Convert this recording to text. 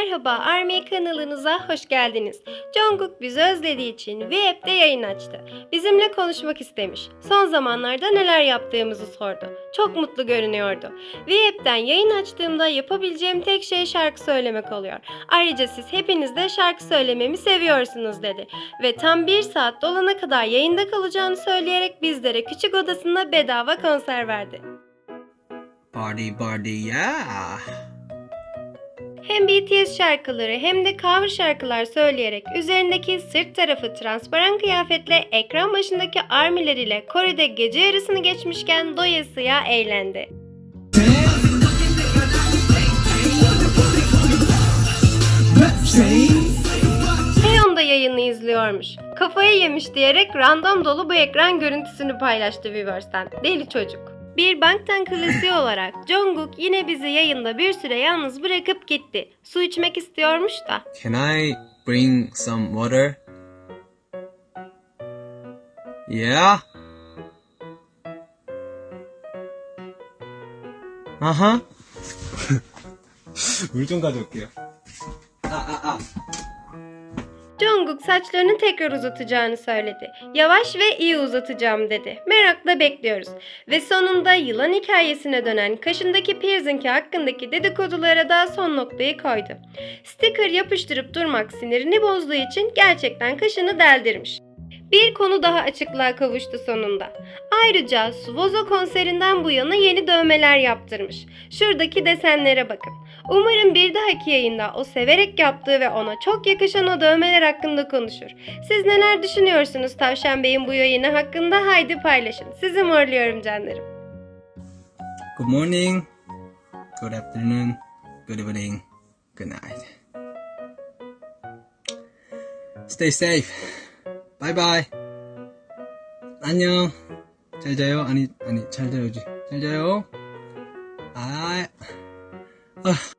Merhaba Army kanalınıza hoş geldiniz. Jungkook bizi özlediği için V-App'te yayın açtı. Bizimle konuşmak istemiş. Son zamanlarda neler yaptığımızı sordu. Çok mutlu görünüyordu. V-App'ten yayın açtığımda yapabileceğim tek şey şarkı söylemek oluyor. Ayrıca siz hepiniz de şarkı söylememi seviyorsunuz dedi. Ve tam bir saat dolana kadar yayında kalacağını söyleyerek bizlere küçük odasında bedava konser verdi. Party party yeah. Hem BTS şarkıları hem de cover şarkılar söyleyerek üzerindeki sırt tarafı transparan kıyafetle ekran başındaki armiler ile Kore'de gece yarısını geçmişken doyasıya eğlendi. Heyon da yayını izliyormuş. Kafayı yemiş diyerek random dolu bu ekran görüntüsünü paylaştı Weverse'den. Deli çocuk. Bir banktan klasiği olarak Jungkook yine bizi yayında bir süre yalnız bırakıp gitti. Su içmek istiyormuş da. Can I bring some water? Yeah. 아하. 물 좀 가져올게요. 아, 아, 아. Jungkook saçlarını tekrar uzatacağını söyledi. Yavaş ve iyi uzatacağım dedi. Merakla bekliyoruz. Ve sonunda yılan hikayesine dönen kaşındaki piercing hakkındaki dedikodulara da son noktayı koydu. Sticker yapıştırıp durmak sinirini bozduğu için gerçekten kaşını deldirmiş. Bir konu daha açıklığa kavuştu sonunda. Ayrıca Suvozo konserinden bu yana yeni dövmeler yaptırmış. Şuradaki desenlere bakın. Umarım bir dahaki yayında o severek yaptığı ve ona çok yakışan o dövmeler hakkında konuşur. Siz neler düşünüyorsunuz Tavşan Bey'in bu yayını hakkında? Haydi paylaşın. Sizi morluyorum canlarım. Good morning. Good afternoon. Good evening. Good night. Stay safe. Bye bye. 안녕. 잘 자요. 아니 아니 잘 자요지. 잘 자요. 아. 아.